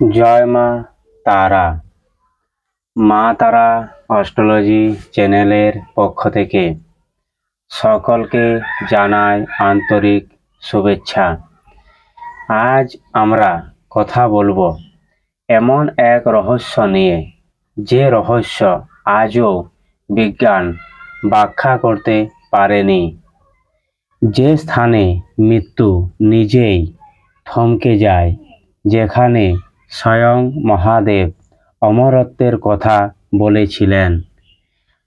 জয় মা তারা। মা তারা অস্ট্রোলজি চ্যানেলের পক্ষ থেকে সকলকে জানাই আন্তরিক শুভেচ্ছা। আজ আমরা কথা বলব এমন এক রহস্য নিয়ে। যে রহস্য আজও বিজ্ঞান ব্যাখ্যা করতে পারেনি। যে স্থানে মৃত্যু নিজেই থমকে যায়, যেখানে স্বয়ং মহাদেব অমরত্বের কথা বলেছিলেন।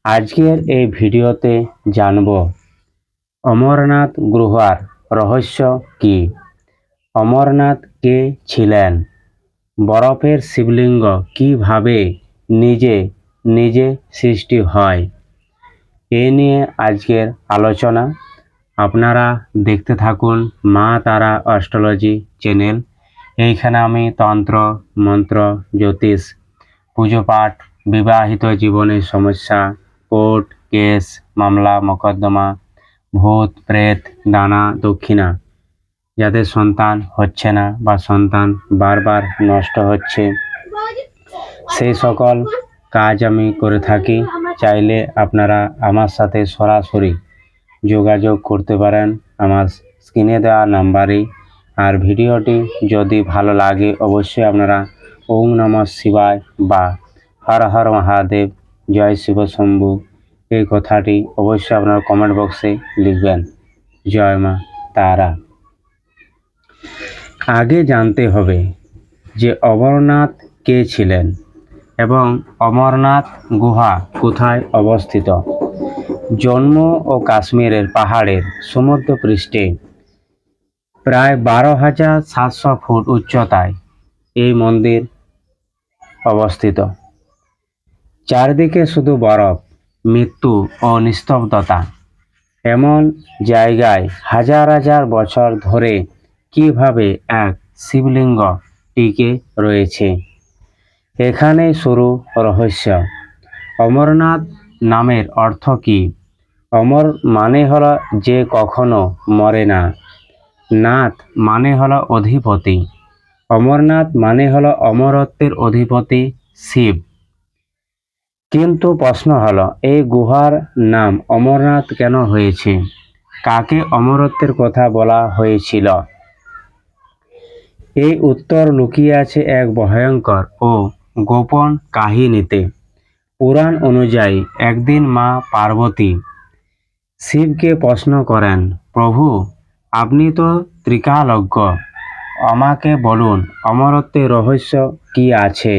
আজকের এই ভিডিওতে জানব, অমরনাথ গুহার রহস্য কি? অমরনাথ কে ছিলেন? বরফের শিবলিঙ্গ কীভাবে নিজে নিজে সৃষ্টি হয়? এ নিয়ে আজকের আলোচনা। আপনারা দেখতে থাকুন মা তারা অস্ট্রোলজি চ্যানেল। এইখানে আমি তন্ত্র, মন্ত্র, জ্যোতিষ, পুজো পাঠ, বিবাহিত জীবনের সমস্যা, কোর্ট, কেস, মামলা, মকদ্দমা, ভূত, প্রেত, দানা, দক্ষিণা। যাদের সন্তান হচ্ছে না বা সন্তান বারবার নষ্ট হচ্ছে, সেই সকল কাজ আমি করে থাকি। চাইলে আপনারা আমার সাথে সরাসরি যোগাযোগ করতে পারেন। আমার স্ক্রিনে দেওয়া নাম্বারে আর ভিডিওটি যদি ভালো লাগে, অবশ্যই আপনারা ওম নম শিবায় বা হর হর মহাদেব, জয় শিব শম্ভু এই কথাটি অবশ্যই আপনারা কমেন্ট বক্সে লিখবেন। জয় মা তারা। আগে জানতে হবে যে অমরনাথ কে ছিলেন এবং অমরনাথ গুহা কোথায় অবস্থিত। জম্মু ও কাশ্মীরের পাহাড়ের সমুদ্র পৃষ্ঠে প্রায় বারো হাজার সাতশো ফুট উচ্চতায় এই মন্দির অবস্থিত। চারদিকে শুধু বরফ, মৃত্যু ও নিস্তব্ধতা। এমন জায়গায় হাজার হাজার বছর ধরে কীভাবে এক শিবলিঙ্গ টিকে রয়েছে? এখানে শুরু রহস্য। অমরনাথ নামের অর্থ কি? অমর মানে হল যে কখনো মরে না। নাথ মানে হলো অধিপতি, অমরনাথ মানে হলো অমরত্বের অধিপতি শিব। কিন্তু প্রশ্ন হলো, এই গুহার নাম অমরনাথ কেন হয়েছে? কাকে অমরত্বের কথা বলা হয়েছিল? এই উত্তর লুকিয়ে আছে এক ভয়ঙ্কর ও গোপন কাহিনীতে। পুরাণ অনুযায়ী একদিন মা পার্বতী শিবকে প্রশ্ন করেন, প্রভু আপনি তো ত্রিকালজ্ঞ আমাকে বলুন অমরত্বের রহস্য কি আছে?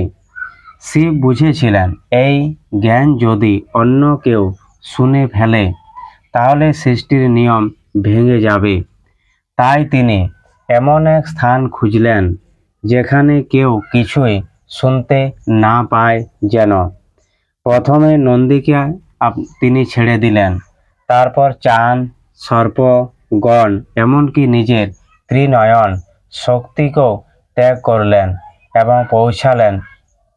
শিব বুঝেছিলেন, এই জ্ঞান যদি অন্য কেউ শুনে ফেলে, তাহলে সৃষ্টির নিয়ম ভেঙে যাবে। তাই তিনি এমন এক স্থান খুঁজলেন, যেখানে কেউ কিছুই শুনতে না পায় যেন। প্রথমে নন্দীকে তিনি ছেড়ে দিলেন, তারপর চান, সর্প গণ এমনকি নিজের ত্রিনয়ন শক্তিকেও ত্যাগ করলেন এবং পৌঁছালেন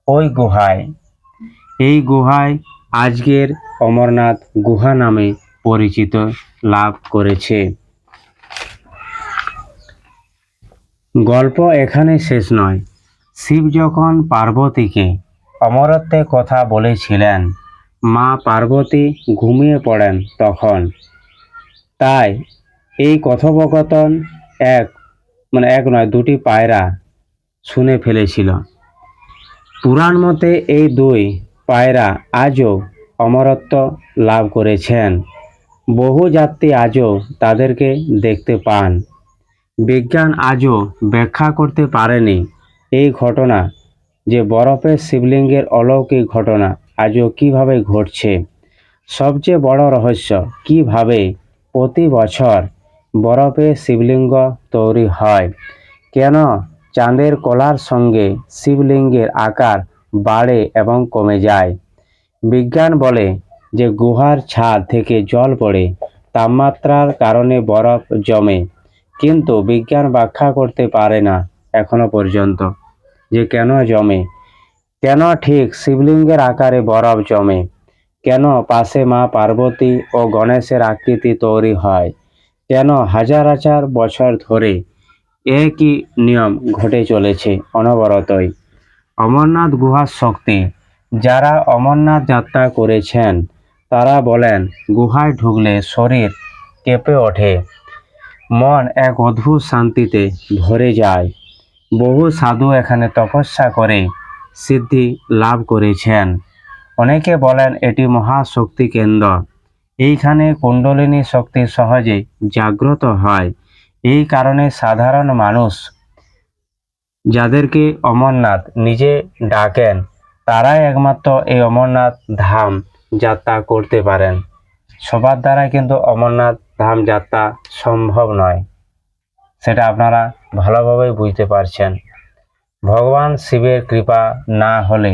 ওই গুহায়। এই গুহায় আজকের অমরনাথ গুহা নামে পরিচিত লাভ করেছে। গল্প এখানে শেষ নয়। শিব যখন পার্বতীকে অমরত্বের কথা বলেছিলেন, মা পার্বতী ঘুমিয়ে পড়েন তখন। তাই এই কথোপকথন এক মানে এক নয়, দুটি পায়রা শুনে ফেলেছিল। পুরাণ মতে এই দুই পায়রা আজও অমরত্ব লাভ করেছেন। বহু যাত্রী আজও তাদেরকে দেখতে পান। বিজ্ঞান আজও ব্যাখ্যা করতে পারেনি এই ঘটনা যে বরফের শিবলিঙ্গের অলৌকিক ঘটনা আজও কীভাবে ঘটছে। সবচেয়ে বড় রহস্য, কীভাবে প্রতি বছর বরফের শিবলিঙ্গ তৈরি হয়। কেন? চাঁদের কলার সঙ্গে শিবলিঙ্গের আকার বাড়ে এবং কমে যায়। বিজ্ঞান বলে যে গুহার ছাদ থেকে জল পড়ে, তাপমাত্রার কারণে বরফ জমে। কিন্তু বিজ্ঞান ব্যাখ্যা করতে পারে না এখনও পর্যন্ত যে কেন জমে। কেন ঠিক শিবলিঙ্গের আকারে বরফ জমে? কেন পাশে মা পার্বতী ও গণেশের আকৃতি তৈরি হয়? কেন হাজার হাজার বছর ধরে একই নিয়ম ঘটে চলেছে অনবরতই? অমরনাথ গুহার শক্তি। যারা অমরনাথ যাত্রা করেছেন, তারা বলেন, গুহায় ঢুকলে শরীর কেঁপে ওঠে। মন এক অদ্ভুত শান্তিতে ভরে যায়। বহু সাধু এখানে তপস্যা করে, সিদ্ধি লাভ করেছেন। অনেকে বলেন, এটি মহাশক্তি কেন্দ্র। এইখানে কুণ্ডলিনী শক্তি সহজে জাগ্রত হয়। এই কারণে সাধারণ মানুষ যাদেরকে অমরনাথ নিজে ডাকেন, তারাই একমাত্র এই অমরনাথ ধাম যাত্রা করতে পারেন। সবার দ্বারা কিন্তু অমরনাথ ধাম যাত্রা সম্ভব নয়। সেটা আপনারা ভালোভাবে বুঝতে পারছেন। ভগবান শিবের কৃপা না হলে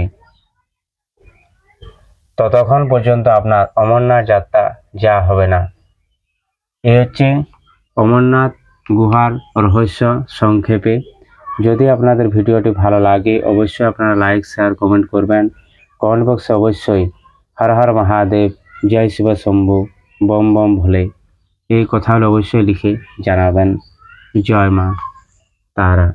ততক্ষণ পর্যন্ত আপনার অমরনাথ যাত্রা যা হবে না। এ হচ্ছে অমরনাথ গুহার রহস্য সংক্ষেপে। যদি আপনাদের ভিডিওটি ভালো লাগে, অবশ্যই আপনারা লাইক, শেয়ার, কমেন্ট করবেন। কমেন্ট বক্সে অবশ্যই হর হর মহাদেব, জয় শিব শম্ভু, বম বম ভোলে। এই কথাগুলো অবশ্যই লিখে জানাবেন। জয় মা তারা।